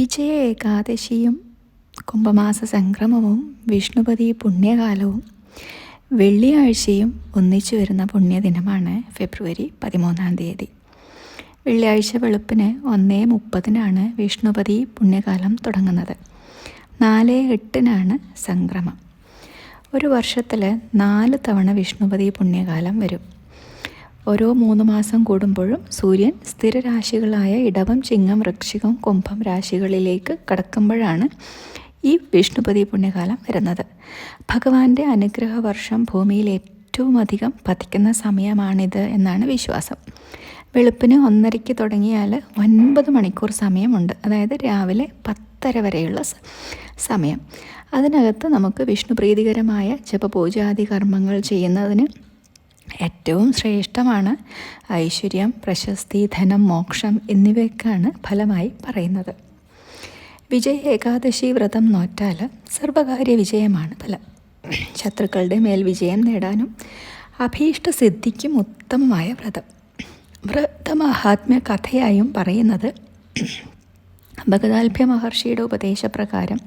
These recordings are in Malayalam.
വിജയ ഏകാദശിയും കുംഭമാസ സംക്രമവും വിഷ്ണുപതി പുണ്യകാലവും വെള്ളിയാഴ്ചയും ഒന്നിച്ചു വരുന്ന പുണ്യദിനമാണ് ഫെബ്രുവരി പതിമൂന്നാം തീയതി. വെള്ളിയാഴ്ച വെളുപ്പിന് ഒന്നേ മുപ്പതിനാണ് വിഷ്ണുപതി പുണ്യകാലം തുടങ്ങുന്നത്. നാല് എട്ടിനാണ് സംക്രമം. ഒരു വർഷത്തിൽ നാല് തവണ വിഷ്ണുപതി പുണ്യകാലം വരും. ഓരോ മൂന്ന് മാസം കൂടുമ്പോഴും സൂര്യൻ സ്ഥിരരാശികളായ ഇടവം ചിങ്ങം വൃക്ഷികം കുംഭം രാശികളിലേക്ക് കടക്കുമ്പോഴാണ് ഈ വിഷ്ണുപതി പുണ്യകാലം വരുന്നത്. ഭഗവാന്റെ അനുഗ്രഹ വർഷം ഭൂമിയിൽ ഏറ്റവും അധികം പതിക്കുന്ന സമയമാണിത് എന്നാണ് വിശ്വാസം. വെളുപ്പിന് ഒന്നരയ്ക്ക് തുടങ്ങിയാൽ ഒൻപത് മണിക്കൂർ സമയമുണ്ട്. അതായത് രാവിലെ പത്തര വരെയുള്ള സമയം. അതിനകത്ത് നമുക്ക് വിഷ്ണു പ്രീതികരമായ ജപപൂജാദി കർമ്മങ്ങൾ ചെയ്യുന്നതിന് ഏറ്റവും ശ്രേഷ്ഠമാണ് ഐശ്വര്യം പ്രശസ്തി ധനം മോക്ഷം എന്നിവയ്ക്കാണ് ഫലമായി പറയുന്നത്. വിജയ ഏകാദശി വ്രതം നോറ്റാൽ സർവകാര്യ വിജയമാണ് ഫലം. ശത്രുക്കളുടെ മേൽ വിജയം നേടാനും അഭീഷ്ട സിദ്ധിക്കും ഉത്തമമായ വ്രതം. വ്രതമഹാത്മ്യ കഥയായും പറയുന്നത് ഭഗതാൽഭ്യ മഹർഷിയുടെ ഉപദേശപ്രകാരം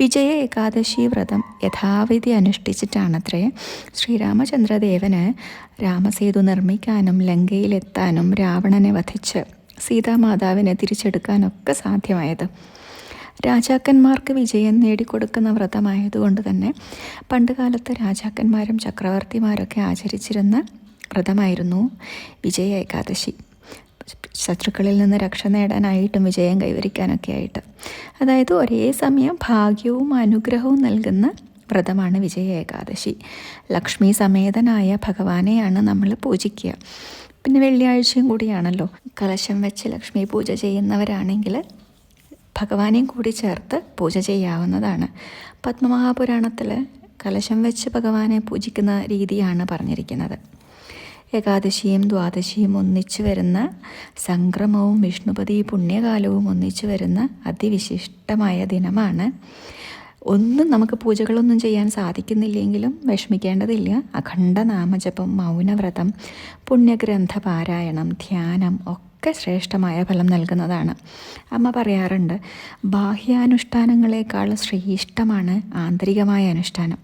വിജയ ഏകാദശി വ്രതം യഥാവിധി അനുഷ്ഠിച്ചിട്ടാണത്രേ. ശ്രീരാമചന്ദ്രദേവന് രാമസേതു നിർമ്മിക്കാനും ലങ്കയിലെത്താനും രാവണനെ വധിച്ച് സീതാമാതാവിനെ തിരിച്ചെടുക്കാനൊക്കെ സാധ്യമായത്. രാജാക്കന്മാർക്ക് വിജയം നേടിക്കൊടുക്കുന്ന വ്രതമായതുകൊണ്ട് തന്നെ പണ്ടുകാലത്ത് രാജാക്കന്മാരും ചക്രവർത്തിമാരൊക്കെ ആചരിച്ചിരുന്ന വ്രതമായിരുന്നു വിജയ ഏകാദശി. ശത്രുക്കളിൽ നിന്ന് രക്ഷ നേടാനായിട്ടും വിജയം കൈവരിക്കാനൊക്കെ ആയിട്ട്. അതായത് ഒരേ സമയം ഭാഗ്യവും അനുഗ്രഹവും നൽകുന്ന വ്രതമാണ് വിജയ ഏകാദശി. ലക്ഷ്മി സമേതനായ ഭഗവാനെയാണ് നമ്മൾ പൂജിക്കുക. പിന്നെ വെള്ളിയാഴ്ചയും കൂടിയാണല്ലോ. കലശം വെച്ച് ലക്ഷ്മി പൂജ ചെയ്യുന്നവരാണെങ്കിൽ ഭഗവാനെയും കൂടി ചേർത്ത് പൂജ ചെയ്യാവുന്നതാണ്. പത്മമഹാപുരാണത്തിൽ കലശം വെച്ച് ഭഗവാനെ പൂജിക്കുന്ന രീതിയാണ് പറഞ്ഞിരിക്കുന്നത്. ഏകാദശിയും ദ്വാദശിയും ഒന്നിച്ചു വരുന്ന സംക്രമവും വിഷ്ണുപതി പുണ്യകാലവും ഒന്നിച്ചു വരുന്ന അതിവിശിഷ്ടമായ ദിനമാണ്. ഒന്നും നമുക്ക് പൂജകളൊന്നും ചെയ്യാൻ സാധിക്കുന്നില്ലെങ്കിലും വിഷമിക്കേണ്ടതില്ല. അഖണ്ഡ നാമജപം മൗനവ്രതം പുണ്യഗ്രന്ഥ പാരായണം ധ്യാനം ഒക്കെ ശ്രേഷ്ഠമായ ഫലം നൽകുന്നതാണ്. അമ്മ പറയാറുണ്ട് ബാഹ്യാനുഷ്ഠാനങ്ങളെക്കാൾ ശ്രേഷ്ഠമാണ് ആന്തരികമായ അനുഷ്ഠാനം.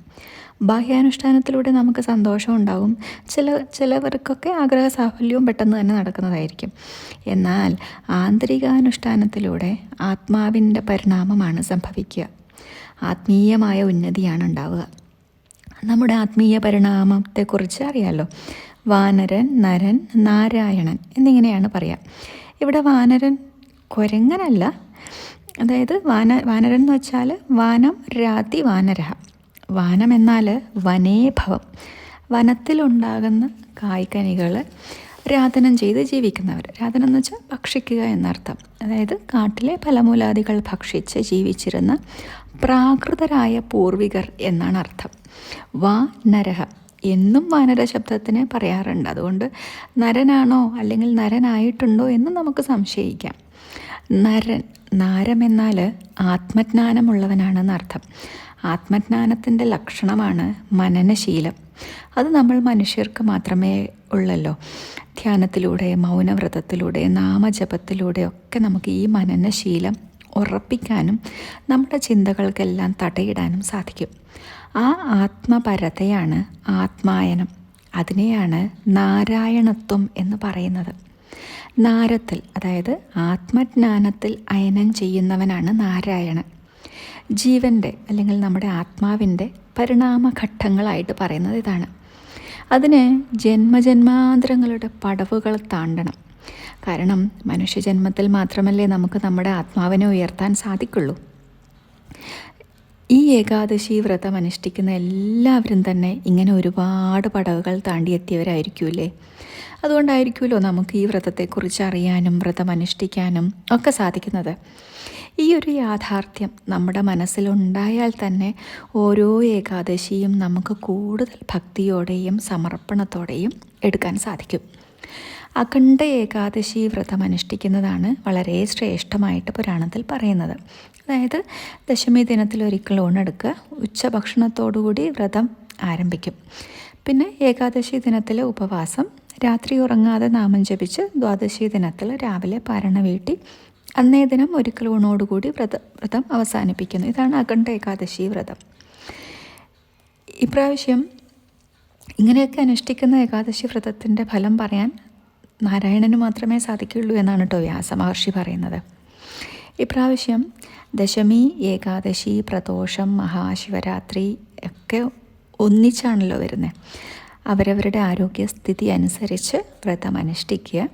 ബാഹ്യാനുഷ്ഠാനത്തിലൂടെ നമുക്ക് സന്തോഷം ഉണ്ടാവും. ചില ചിലവർക്കൊക്കെ ആഗ്രഹ സാഫല്യവും പെട്ടെന്ന് തന്നെ നടക്കുന്നതായിരിക്കും. എന്നാൽ ആന്തരികാനുഷ്ഠാനത്തിലൂടെ ആത്മാവിന്റെ പരിണാമമാണ് സംഭവിക്കുക. ആത്മീയമായ ഉന്നതിയാണ് ഉണ്ടാവുക. നമ്മുടെ ആത്മീയ പരിണാമത്തെക്കുറിച്ച് അറിയാമല്ലോ വാനരൻ നരൻ നാരായണൻ എന്നിങ്ങനെയാണ് പറയാം. ഇവിടെ വാനരൻ കുരങ്ങനല്ല. അതായത് വാന വാനരൻ എന്ന് വെച്ചാൽ വാനം രാതി വാനരഹ. വാനം എന്നാൽ വനേഭവം വനത്തിലുണ്ടാകുന്ന കായ്ക്കനികൾ രാതനം ചെയ്ത് ജീവിക്കുന്നവർ. രാതനം എന്ന് വെച്ചാൽ ഭക്ഷിക്കുക എന്നർത്ഥം. അതായത് കാട്ടിലെ ഫലമൂലാദികൾ ഭക്ഷിച്ച് ജീവിച്ചിരുന്ന പ്രാകൃതരായ പൂർവികർ എന്നാണ് അർത്ഥം. വാ നരഹ എന്നും വാനര ശബ്ദത്തിന് പറയാറുണ്ട്. അതുകൊണ്ട് നരനാണോ അല്ലെങ്കിൽ നരനായിട്ടുണ്ടോ എന്ന് നമുക്ക് സംശയിക്കാം. നരൻ നാരമെന്നാൽ ആത്മജ്ഞാനമുള്ളവനാണെന്ന് അർത്ഥം ആത്മജ്ഞാനത്തിന്റെ ലക്ഷണമാണ് മനനശീലം. അത് നമ്മൾ മനുഷ്യർക്ക് മാത്രമേ ഉള്ളല്ലോ. ധ്യാനത്തിലൂടെ മൗനവ്രതത്തിലൂടെ നാമജപത്തിലൂടെ ഒക്കെ നമുക്ക് ഈ മനനശീലം ഉറപ്പിക്കാനും നമ്മുടെ ചിന്തകൾക്കെല്ലാം തടയിടാനും സാധിക്കും. ആ ആത്മപരതയാണ് ആത്മായനം. അതിനെയാണ് നാരായണത്വം എന്ന് പറയുന്നത്. നാരത്തിൽ അതായത് ആത്മജ്ഞാനത്തിൽ അയനം ചെയ്യുന്നവനാണ് നാരായണൻ. ജീവന്റെ അല്ലെങ്കിൽ നമ്മുടെ ആത്മാവിന്റെ പരിണാമഘട്ടങ്ങളായിട്ട് പറയുന്നത് ഇതാണ്. അതിന് ജന്മജന്മാന്തരങ്ങളുടെ പടവുകൾ താണ്ടണം. കാരണം മനുഷ്യജന്മത്തിൽ മാത്രമല്ലേ നമുക്ക് നമ്മുടെ ആത്മാവിനെ ഉയർത്താൻ സാധിക്കുള്ളൂ. ഈ ഏകാദശി വ്രതം അനുഷ്ഠിക്കുന്ന എല്ലാവരും തന്നെ ഇങ്ങനെ ഒരുപാട് പടവുകൾ താണ്ടിയെത്തിയവരായിരിക്കുമല്ലേ അതുകൊണ്ടായിരിക്കുമല്ലോ നമുക്ക് ഈ വ്രതത്തെക്കുറിച്ച് അറിയാനും വ്രതം അനുഷ്ഠിക്കാനും ഒക്കെ സാധിക്കുന്നത്. ഈ ഒരു യാഥാർത്ഥ്യം നമ്മുടെ മനസ്സിലുണ്ടായാൽ തന്നെ ഓരോ ഏകാദശിയും നമുക്ക് കൂടുതൽ ഭക്തിയോടെയും സമർപ്പണത്തോടെയും എടുക്കാൻ സാധിക്കും. അഖണ്ഡ ഏകാദശി വ്രതം അനുഷ്ഠിക്കുന്നതാണ് വളരെ ശ്രേഷ്ഠമായിട്ട് പുരാണത്തിൽ പറയുന്നത്. അതായത് ദശമി ദിനത്തിൽ ഒരിക്കൽ ഊണെടുക്കുക ഉച്ചഭക്ഷണത്തോടുകൂടി വ്രതം ആരംഭിക്കും. പിന്നെ ഏകാദശി ദിനത്തിലെ ഉപവാസം രാത്രി ഉറങ്ങാതെ നാമം ജപിച്ച് ദ്വാദശി ദിനത്തിൽ രാവിലെ പാരണ വീട്ടി അന്നേ ദിനം ഒരിക്കൽ ഊണോടുകൂടി വ്രത വ്രതം അവസാനിപ്പിക്കുന്നു. ഇതാണ് അഖണ്ഡ ഏകാദശി വ്രതം. ഇപ്രാവശ്യം ഇങ്ങനെയൊക്കെ അനുഷ്ഠിക്കുന്ന ഏകാദശി വ്രതത്തിന്റെ ഫലം പറയാൻ നാരായണന് മാത്രമേ സാധിക്കുകയുള്ളൂ എന്നാണ് കേട്ടോ വ്യാസ മഹർഷി പറയുന്നത്. ഇപ്രാവശ്യം ദശമി ഏകാദശി പ്രദോഷം മഹാശിവരാത്രി ഒക്കെ ഒന്നിച്ചാണല്ലോ വരുന്നത് അവരവരുടെ ആരോഗ്യസ്ഥിതി അനുസരിച്ച് വ്രതം അനുഷ്ഠിക്കുക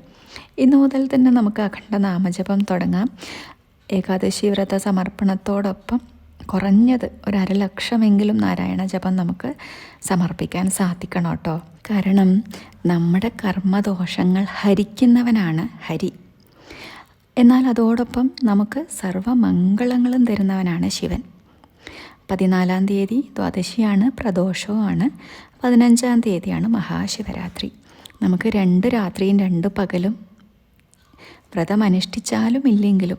ഇന്നു മുതൽ തന്നെ നമുക്ക് അഖണ്ഡ നാമജപം തുടങ്ങാം. ഏകാദശി വ്രത സമർപ്പണത്തോടൊപ്പം കുറഞ്ഞത് ഒരു അരലക്ഷമെങ്കിലും നാരായണ ജപം നമുക്ക് സമർപ്പിക്കാൻ സാധിക്കണം കേട്ടോ. കാരണം നമ്മുടെ കർമ്മദോഷങ്ങൾ ഹരിക്കുന്നവനാണ് ഹരി. എന്നാൽ അതോടൊപ്പം നമുക്ക് സർവമംഗളങ്ങളും തരുന്നവനാണ് ശിവൻ. പതിനാലാം തീയതി ദ്വാദശിയാണ് പ്രദോഷവുമാണ് പതിനഞ്ചാം തീയതിയാണ് മഹാശിവരാത്രി. നമുക്ക് രണ്ട് രാത്രിയും രണ്ട് പകലും വ്രതം അനുഷ്ഠിച്ചാലും ഇല്ലെങ്കിലും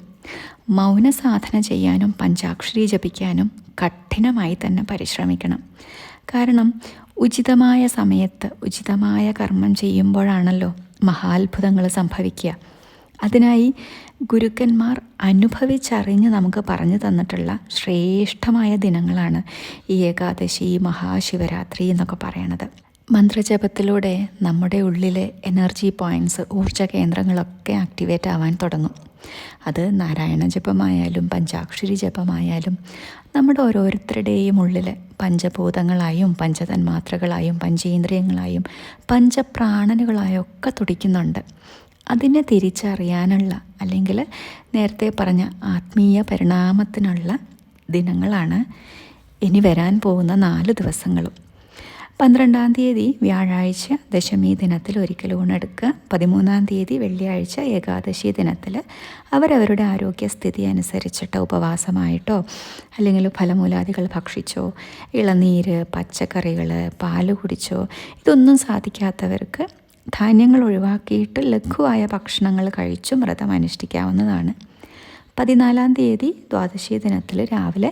മൗന സാധന ചെയ്യാനും പഞ്ചാക്ഷരി ജപിക്കാനും കഠിനമായി തന്നെ പരിശ്രമിക്കണം. കാരണം ഉചിതമായ സമയത്ത് ഉചിതമായ കർമ്മം ചെയ്യുമ്പോഴാണല്ലോ മഹാത്ഭുതങ്ങൾ സംഭവിക്കുക. അതിനായി ഗുരുക്കന്മാർ അനുഭവിച്ചറിഞ്ഞ് നമുക്ക് പറഞ്ഞു തന്നിട്ടുള്ള ശ്രേഷ്ഠമായ ദിനങ്ങളാണ് ഈ ഏകാദശി മഹാശിവരാത്രി എന്നൊക്കെ പറയണത്. മന്ത്രജപത്തിലൂടെ നമ്മുടെ ഉള്ളിലെ എനർജി പോയിന്റ്സ് ഊർജ കേന്ദ്രങ്ങളൊക്കെ ആക്ടിവേറ്റ് ആവാൻ തുടങ്ങും. അത് നാരായണ ജപമായാലും പഞ്ചാക്ഷരി ജപമായാലും നമ്മുടെ ഓരോരുത്തരുടെയും ഉള്ളിലെ പഞ്ചഭൂതങ്ങളായും പഞ്ചതന്മാത്രകളായും പഞ്ചേന്ദ്രിയങ്ങളായും പഞ്ചപ്രാണനുകളായും ഒക്കെ തുടിക്കുന്നുണ്ട്. അതിനെ തിരിച്ചറിയാനുള്ള അല്ലെങ്കിൽ നേരത്തെ പറഞ്ഞ ആത്മീയ പരിണാമത്തിനുള്ള ദിനങ്ങളാണ് ഇനി വരാൻ പോകുന്ന നാല് ദിവസങ്ങളും. പന്ത്രണ്ടാം തീയതി വ്യാഴാഴ്ച ദശമി ദിനത്തിൽ ഒരിക്കൽ ഊണെടുക്കുക. പതിമൂന്നാം തീയതി വെള്ളിയാഴ്ച ഏകാദശി ദിനത്തിൽ അവരവരുടെ ആരോഗ്യസ്ഥിതി അനുസരിച്ചിട്ട് ഉപവാസമായിട്ടോ അല്ലെങ്കിൽ ഫലമൂലാദികൾ ഭക്ഷിച്ചോ ഇളനീര് പച്ചക്കറികൾ പാൽ കുടിച്ചോ ഇതൊന്നും സാധിക്കാത്തവർക്ക് ധാന്യങ്ങൾ ഒഴിവാക്കിയിട്ട് ലഘുവായ ഭക്ഷണങ്ങൾ കഴിച്ചും വ്രതം അനുഷ്ഠിക്കാവുന്നതാണ് പതിനാലാം തീയതി ദ്വാദശി ദിനത്തിൽ രാവിലെ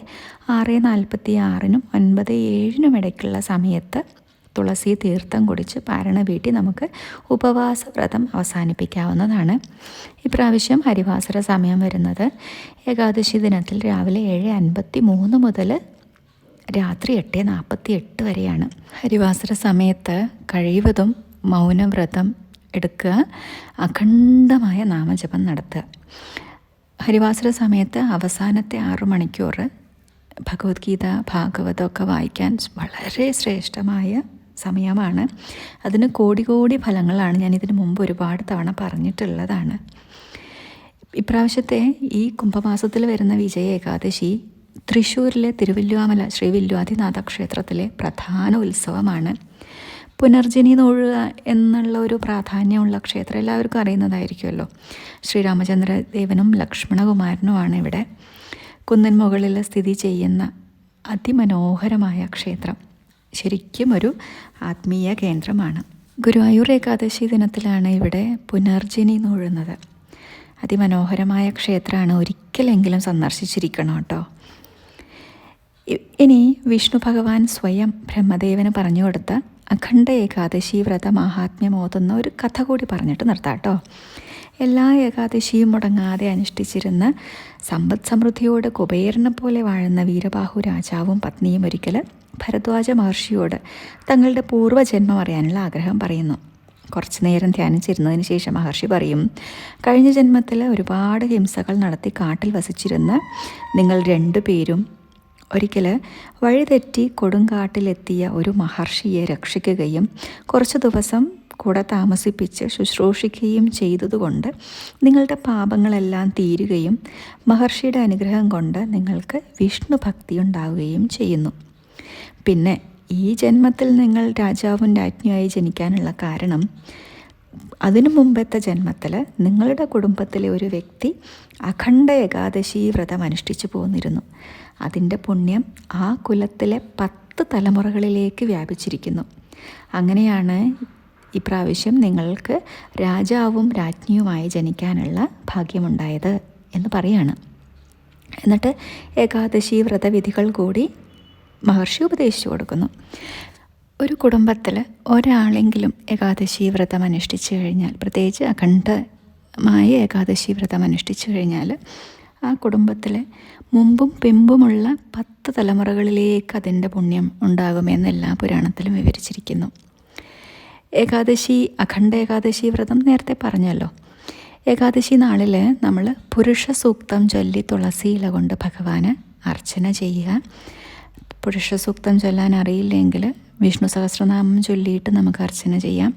ആറ് നാൽപ്പത്തി ആറിനും ഒൻപത് ഏഴിനും ഇടയ്ക്കുള്ള സമയത്ത് തുളസി തീർത്ഥം കുടിച്ച് പാരണ വീട്ടി നമുക്ക് ഉപവാസ വ്രതം അവസാനിപ്പിക്കാവുന്നതാണ്. ഇപ്രാവശ്യം ഹരിവാസര സമയം വരുന്നത് ഏകാദശി ദിനത്തിൽ രാവിലെ ഏഴ് അൻപത്തി മൂന്ന് മുതൽ രാത്രി എട്ട് നാൽപ്പത്തി എട്ട് വരെയാണ്. ഹരിവാസര സമയത്ത് കഴിവതും മൗനവ്രതം എടുക്കുക അഖണ്ഡമായ നാമജപം നടത്തുക. ഹരിവാസര സമയത്ത് അവസാനത്തെ ആറു മണിക്കൂർ ഭഗവത്ഗീത ഭാഗവതമൊക്കെ വായിക്കാൻ വളരെ ശ്രേഷ്ഠമായ സമയമാണ്. അതിന് കോടി കോടി ഫലങ്ങളാണ് ഞാൻ ഇതിനു മുമ്പ് ഒരുപാട് തവണ പറഞ്ഞിട്ടുള്ളതാണ്. ഇപ്രാവശ്യത്തെ ഈ കുംഭമാസത്തിൽ വരുന്ന വിജയ ഏകാദശി തൃശ്ശൂരിലെ തിരുവല്ലുവാമല ശ്രീ ക്ഷേത്രത്തിലെ പ്രധാന ഉത്സവമാണ്. പുനർജനി നോഴുക എന്നുള്ള ഒരു പ്രാധാന്യമുള്ള ക്ഷേത്രം എല്ലാവർക്കും അറിയുന്നതായിരിക്കുമല്ലോ. ശ്രീരാമചന്ദ്രദേവനും ലക്ഷ്മണകുമാരനുമാണ് ഇവിടെ. കുന്നിൻ മുകളിൽ സ്ഥിതി ചെയ്യുന്ന അതിമനോഹരമായ ക്ഷേത്രം. ശരിക്കും ഒരു ആത്മീയ കേന്ദ്രമാണ്. ഗുരുവായൂർ ഏകാദശി ദിനത്തിലാണ് ഇവിടെ പുനർജനി നൂഴുന്നത്. അതിമനോഹരമായ ക്ഷേത്രമാണ് ഒരിക്കലെങ്കിലും സന്ദർശിച്ചിരിക്കണം കേട്ടോ. ഇനി വിഷ്ണു ഭഗവാൻ സ്വയം ബ്രഹ്മദേവന് പറഞ്ഞു കൊടുത്ത അഖണ്ഡ ഏകാദശി വ്രത മാഹാത്മ്യമോതുന്ന ഒരു കഥ കൂടി പറഞ്ഞിട്ട് നിർത്താം കേട്ടോ എല്ലാ ഏകാദശിയും മുടങ്ങാതെ അനുഷ്ഠിച്ചിരുന്ന സമ്പദ് സമൃദ്ധിയോട് കുബേരനെ പോലെ വാഴുന്ന വീരബാഹു രാജാവും പത്നിയും ഒരിക്കൽ ഭരദ്വാജ മഹർഷിയോട് തങ്ങളുടെ പൂർവജന്മം അറിയാനുള്ള ആഗ്രഹം പറയുന്നു. കുറച്ചു നേരം ധ്യാനിച്ചിരുന്നതിന് ശേഷം മഹർഷി പറയും കഴിഞ്ഞ ജന്മത്തിൽ ഒരുപാട് ഹിംസകൾ നടത്തി കാട്ടിൽ വസിച്ചിരുന്ന നിങ്ങൾ രണ്ടു പേരും ഒരിക്കൽ വഴിതെറ്റി കൊടുങ്കാട്ടിലെത്തിയ ഒരു മഹർഷിയെ രക്ഷിക്കുകയും കുറച്ച് ദിവസം കൂടെ താമസിപ്പിച്ച് ശുശ്രൂഷിക്കുകയും ചെയ്തതുകൊണ്ട് നിങ്ങളുടെ പാപങ്ങളെല്ലാം തീരുകയും മഹർഷിയുടെ അനുഗ്രഹം കൊണ്ട് നിങ്ങൾക്ക് വിഷ്ണു ഭക്തി ഉണ്ടാവുകയും ചെയ്യുന്നു. പിന്നെ ഈ ജന്മത്തിൽ നിങ്ങൾ രാജാവും രാജ്ഞിയായി ജനിക്കാനുള്ള കാരണം അതിനു മുമ്പത്തെ ജന്മത്തിൽ നിങ്ങളുടെ കുടുംബത്തിലെ ഒരു വ്യക്തി അഖണ്ഡ ഏകാദശി വ്രതം അനുഷ്ഠിച്ചു പോന്നിരുന്നു. അതിന്റെ പുണ്യം ആ കുലത്തിലെ പത്ത് തലമുറകളിലേക്ക് വ്യാപിച്ചിരിക്കുന്നു. അങ്ങനെയാണ് ഇപ്രാവശ്യം നിങ്ങൾക്ക് രാജാവും രാജ്ഞിയുമായി ജനിക്കാനുള്ള ഭാഗ്യമുണ്ടായത് എന്ന് പറയാണ്. എന്നിട്ട് ഏകാദശി വ്രതവിധികൾ കൂടി മഹർഷി ഉപദേശിച്ചു കൊടുക്കുന്നു. ഒരു കുടുംബത്തിൽ ഒരാളെങ്കിലും ഏകാദശി വ്രതം അനുഷ്ഠിച്ചു കഴിഞ്ഞാൽ പ്രത്യേകിച്ച് അഖണ്ഡമായ ഏകാദശി വ്രതം അനുഷ്ഠിച്ചു കഴിഞ്ഞാൽ ആ കുടുംബത്തിലെ മുമ്പും പിമ്പുമുള്ള പത്ത് തലമുറകളിലേക്ക് അതിന്റെ പുണ്യം ഉണ്ടാകുമെന്ന് എല്ലാ പുരാണത്തിലും വിവരിച്ചിരിക്കുന്നു. ഏകാദശി അഖണ്ഡ ഏകാദശി വ്രതം നേരത്തെ പറഞ്ഞല്ലോ. ഏകാദശി നാളിൽ നമ്മൾ പുരുഷ സൂക്തം ചൊല്ലി തുളസി ഇല കൊണ്ട് ഭഗവാന് അർച്ചന ചെയ്യുക. പുരുഷ സൂക്തം ചൊല്ലാൻ അറിയില്ലെങ്കിൽ വിഷ്ണു സഹസ്രനാമം ചൊല്ലിയിട്ട് നമുക്ക് അർച്ചന ചെയ്യാം.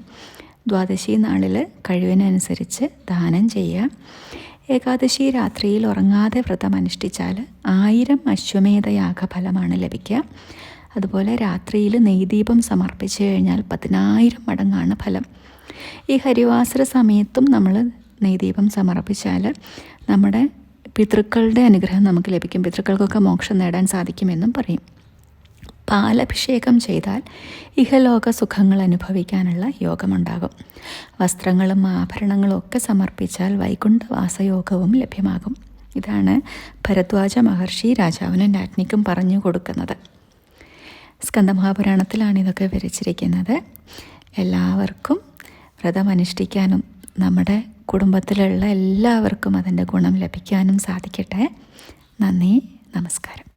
ദ്വാദശി നാളിൽ കഴിവിനനുസരിച്ച് ദാനം ചെയ്യുക ഏകാദശി രാത്രിയിൽ ഉറങ്ങാതെ വ്രതം അനുഷ്ഠിച്ചാൽ ആയിരം അശ്വമേധ യാഗഫലമാണ് ലഭിക്കുക. അതുപോലെ രാത്രിയിൽ നെയ്ദീപം സമർപ്പിച്ചു കഴിഞ്ഞാൽ പതിനായിരം മടങ്ങാണ് ഫലം. ഈ ഹരിവാസര സമയത്തും നമ്മൾ നെയ്ദീപം സമർപ്പിച്ചാൽ നമ്മുടെ പിതൃക്കളുടെ അനുഗ്രഹം നമുക്ക് ലഭിക്കും. പിതൃക്കൾക്കൊക്കെ മോക്ഷം നേടാൻ സാധിക്കുമെന്നും പറയും. പാലഭിഷേകം ചെയ്താൽ ഇഹലോക സുഖങ്ങൾ അനുഭവിക്കാനുള്ള യോഗമുണ്ടാകും. വസ്ത്രങ്ങളും ആഭരണങ്ങളും ഒക്കെ സമർപ്പിച്ചാൽ വൈകുണ്ഠവാസയോഗവും ലഭ്യമാകും. ഇതാണ് ഭരദ്വാജ മഹർഷി രാജാവിനും രാജ്ഞിക്കും പറഞ്ഞു കൊടുക്കുന്നത്. സ്കന്ദമഹാപുരാണത്തിലാണ് ഇതൊക്കെ വിവരിച്ചിരിക്കുന്നത്. എല്ലാവർക്കും വ്രതമനുഷ്ഠിക്കാനും നമ്മുടെ കുടുംബത്തിലുള്ള എല്ലാവർക്കും അതിന്റെ ഗുണം ലഭിക്കാനും സാധിക്കട്ടെ. നന്ദി നമസ്കാരം.